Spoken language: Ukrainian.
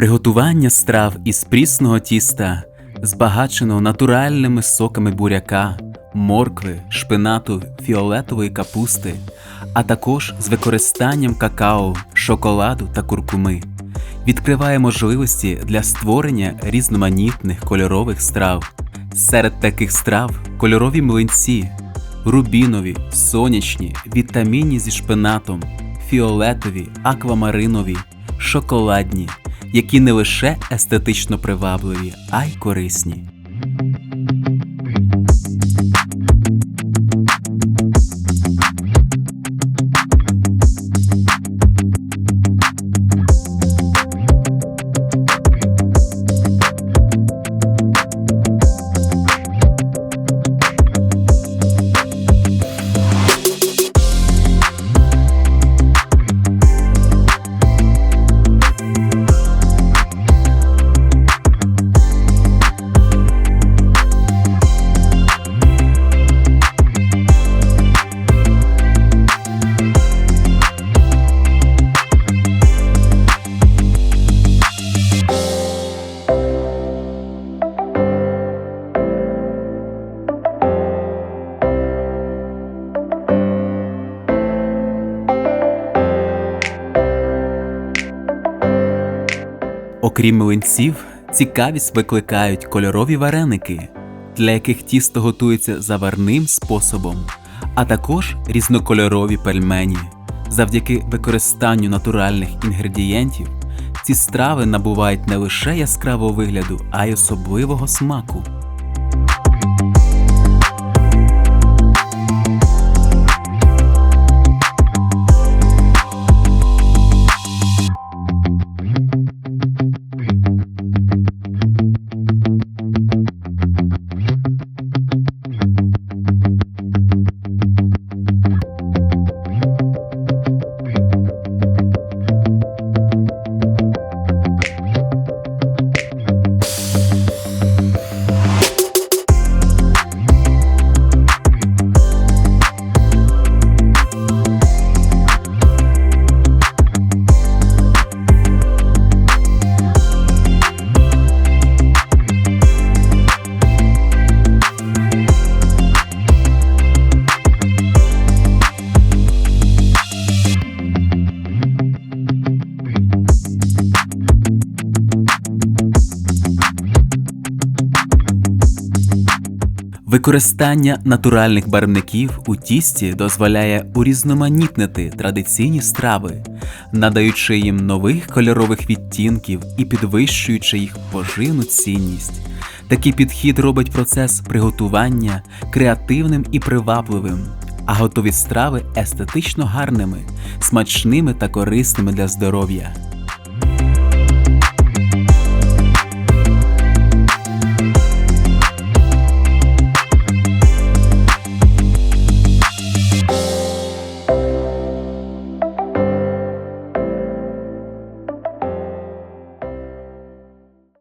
Приготування страв із прісного тіста, збагаченого натуральними соками буряка, моркви, шпинату, фіолетової капусти, а також з використанням какао, шоколаду та куркуми, відкриває можливості для створення різноманітних кольорових страв. Серед таких страв кольорові млинці, рубінові, сонячні, вітамінні зі шпинатом, фіолетові, аквамаринові, шоколадні, які не лише естетично привабливі, а й корисні. Окрім млинців, цікавість викликають кольорові вареники, для яких тісто готується заварним способом, а також різнокольорові пельмені. Завдяки використанню натуральних інгредієнтів ці страви набувають не лише яскравого вигляду, а й особливого смаку. Використання натуральних барвників у тісті дозволяє урізноманітнити традиційні страви, надаючи їм нових кольорових відтінків і підвищуючи їх поживну цінність. Такий підхід робить процес приготування креативним і привабливим, а готові страви естетично гарними, смачними та корисними для здоров'я.